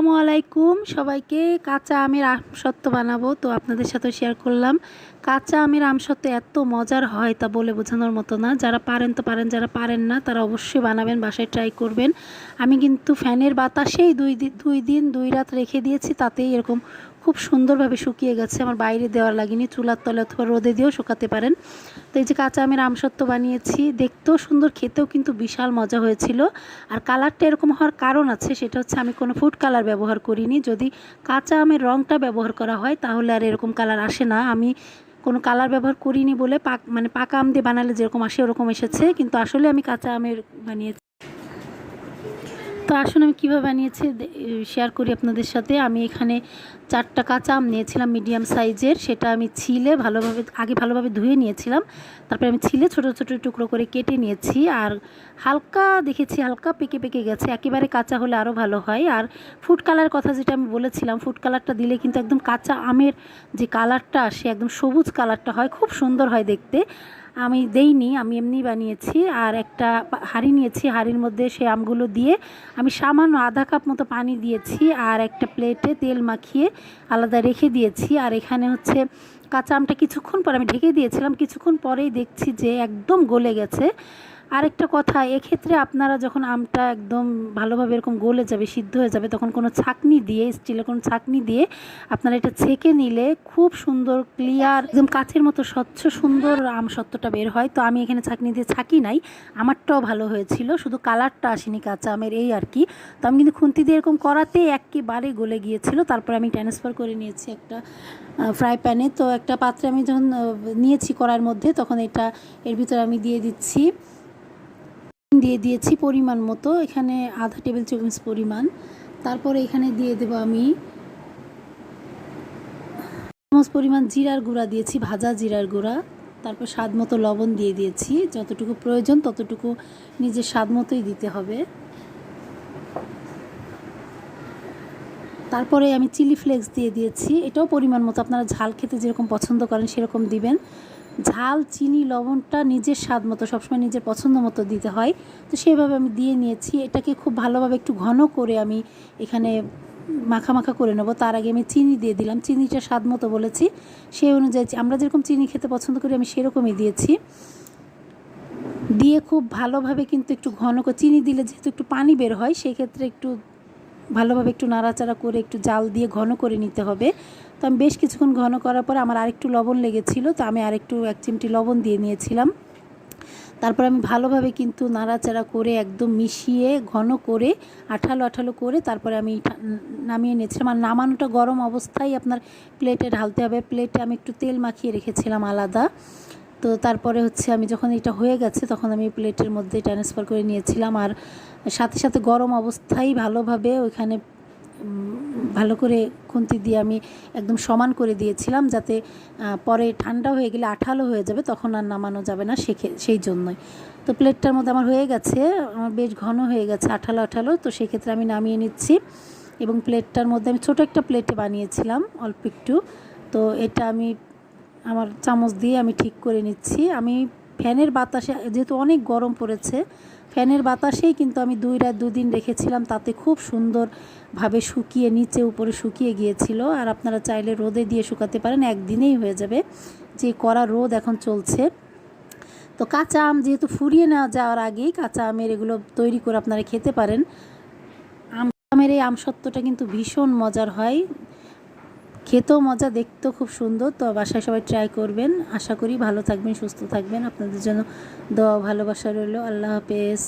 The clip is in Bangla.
আসসালামু আলাইকুম। সবাইকে কাঁচা আমের আমসত্ত্ব বানাবো। তো আপনাদের সাথে শেয়ার করলাম। কাঁচা আমের আমসত্ত্ব এত মজার হয় তা বলে বোঝানোর মতো না। যারা পারেন তো পারেন, যারা পারেন না তারা অবশ্যই বানাবেন, বাসায় ট্রাই করবেন। আমি কিন্তু ফ্যানের বাতাসেই দুই দুই দিন, দুই রাত রেখে দিয়েছি, তাতেই এরকম খুব সুন্দরভাবে শুকিয়ে গেছে। আমার বাইরে দেওয়ার লাগেনি, চুলার তলে অথবা রোদে দিয়েও শুকাতে পারেন। তো এই যে কাঁচা আমের আমসত্ত্ব বানিয়েছি, দেখতেও সুন্দর, খেতেও কিন্তু বিশাল মজা হয়েছিল। আর কালারটা এরকম হওয়ার কারণ আছে, সেটা হচ্ছে আমি কোনো ফুড কালার ব্যবহার করিনি। যদি কাঁচা আমের রঙটা ব্যবহার করা হয়, তাহলে আর এরকম কালার আসে না। আমি কোনো কালার ব্যবহার করিনি বলে পাক মানে পাকা আম দিয়ে বানালে যেরকম আসে, ওরকম এসেছে। কিন্তু আসলে আমি কাঁচা আমের বানিয়েছি। তো আসুন আমি কীভাবে বানিয়েছি শেয়ার করি আপনাদের সাথে। আমি এখানে চারটা কাঁচা আম নিয়েছিলাম মিডিয়াম সাইজের সেটা আমি ছিলে ভালোভাবে, আগে ভালোভাবে ধুয়ে নিয়েছিলাম। তারপরে আমি ছিলে ছোটো ছোটো টুকরো করে কেটে নিয়েছি। আর হালকা, দেখেছি হালকা পেকে পেকে গেছে। একেবারে কাঁচা হলে আরও ভালো হয়। আর ফুড কালার কথা যেটা আমি বলেছিলাম ফুড কালারটা দিলে কিন্তু একদম কাঁচা আমের যে কালারটা আসে একদম সবুজ কালারটা হয়। খুব সুন্দর হয় দেখতে। আমি দেইনি, আমি এমনি বানিয়েছি আর একটা হাঁড়ি নিয়েছি, হাঁড়ির মধ্যে সেই আমগুলো দিয়ে আমি সামান্য আধা কাপ মতো পানি দিয়েছি আর একটা প্লেটে তেল মাখিয়ে আলাদা রেখে দিয়েছি আর এখানে হচ্ছে কাঁচা আমটা কিছুক্ষণ পর, আমি ঢেকে দিয়েছিলাম, কিছুক্ষণ পরেই দেখছি যে একদম গলে গেছে। আরেকটা কথা, এক্ষেত্রে আপনারা যখন আমটা একদম ভালোভাবে এরকম গলে যাবে, সিদ্ধ হয়ে যাবে, তখন কোনো ছাকনি দিয়ে, স্টিলের কোনো ছাকনি দিয়ে আপনারা এটা ছেঁকে নিলে খুব সুন্দর ক্লিয়ার একদম কাছের মতো স্বচ্ছ, সুন্দর আম সত্যটা বের হয়। তো আমি এখানে ছাকনি দিয়ে ছাকি নাই, আমারটাও ভালো হয়েছিল, শুধু কালারটা আসেনি কাঁচা আমের এই আর কি। তো আমি কিন্তু খুন্তি দিয়ে এরকম করাতেই একেবারে গলে গিয়েছিল, তারপর আমি ট্রান্সফার করে নিয়েছি একটা ফ্রাই প্যানে তো একটা পাত্রে আমি যখন নিয়েছি করার মধ্যে, তখন এটা এর ভিতরে আমি দিয়ে দিচ্ছি। দিয়ে দিয়েছি পরিমাণ মতো। এখানে আধা টেবিল চামচ পরিমাণ। তারপরে এখানে দিয়ে দেব আমি চামচ পরিমাণ জিরার গুঁড়া দিয়েছি, ভাজা জিরার গুঁড়া। তারপর স্বাদ মতো লবণ দিয়ে দিয়েছি। যতটুকু প্রয়োজন ততটুকু নিজের স্বাদ মতোই দিতে হবে। তারপরে আমি চিলি ফ্লেক্স দিয়ে দিয়েছি। এটাও পরিমাণ মতো। আপনারা ঝাল খেতে যেরকম পছন্দ করেন সেরকম দিবেন। ঝাল, চিনি, লবণটা নিজের স্বাদ মতো, সবসময় নিজের পছন্দ মতো দিতে হয়। তো সেভাবে আমি দিয়ে নিয়েছি। এটাকে খুব ভালোভাবে একটু ঘন করে আমি এখানে মাখা মাখা করে নেব। তার আগে আমি চিনি দিয়ে দিলাম। চিনিটা স্বাদ মতো বলেছি। সেই অনুযায়ী আমরা যেরকম চিনি খেতে পছন্দ করি, আমি সেরকমই দিয়েছি। দিয়ে খুব ভালোভাবে কিন্তু একটু ঘন করে চিনি দিলে যেহেতু একটু পানি বের হয়, সেক্ষেত্রে একটু ভালোভাবে একটু নাড়াচাড়া করে একটু জাল দিয়ে ঘন করে নিতে হবে। তো আমি বেশ কিছুক্ষণ ঘন করার পর আমার আরেকটু লবণ লেগেছিল, তো আমি আরেকটু এক চিমটি লবণ দিয়ে নিয়েছিলাম। তারপর আমি ভালোভাবে কিন্তু নাড়াচাড়া করে একদম মিশিয়ে ঘন করে, আঠালো আঠালো করে তারপরে আমি নামিয়ে নিয়েছিলাম। আর নামানোটা গরম অবস্থায় আপনার প্লেটে ঢালতে হবে। প্লেটে আমি একটু তেল মাখিয়ে রেখেছিলাম আলাদা। তো তারপরে হচ্ছে আমি যখন এটা হয়ে গেছে তখন আমি প্লেটের মধ্যে ট্রান্সফার করে নিয়েছিলাম। আর সাথে সাথে গরম অবস্থায় ভালোভাবে ওইখানে ভালো করে খুন্তি দিয়ে আমি একদম সমান করে দিয়েছিলাম যাতে পরে ঠান্ডা হয়ে গেলে আঠালো হয়ে যাবে, তখন আর নামানো যাবে না সে সেই জন্যই। তো প্লেটটার মধ্যে আমার হয়ে গেছে, আমার বেশ ঘন হয়ে গেছে আঠালো আঠালো, তো সেক্ষেত্রে আমি নামিয়ে নিচ্ছি। এবং প্লেটটার মধ্যে আমি ছোটো একটা প্লেটে বানিয়েছিলাম, অল্প একটু। তো এটা আমি আমার চামচ দিয়ে আমি ঠিক করে নিচ্ছি। আমি ফ্যানের বাতাসে, যেহেতু অনেক গরম পড়েছে, ফ্যানের বাতাসেই কিন্তু আমি দুই রাত দুদিন রেখেছিলাম। তাতে খুব সুন্দরভাবে শুকিয়ে, নিচে, উপরে শুকিয়ে গিয়েছিল। আর আপনারা চাইলে রোদে দিয়ে শুকাতে পারেন, একদিনেই হয়ে যাবে যে কড়া রোদ এখন চলছে। তো কাঁচা আম যেহেতু ফুরিয়ে না যাওয়ার আগেই কাঁচা আমের এগুলো তৈরি করে আপনারা খেতে পারেন। আমের এই আমসত্ত্বটা কিন্তু ভীষণ মজার হয়। খেতেও মজা, দেখতেও খুব সুন্দর। তো বাসায় সবাই ট্রাই করবেন। আশা করি ভালো থাকবেন, সুস্থ থাকবেন। আপনাদের জন্য দোয়া ভালোবাসা রইল। আল্লাহ হাফেজ।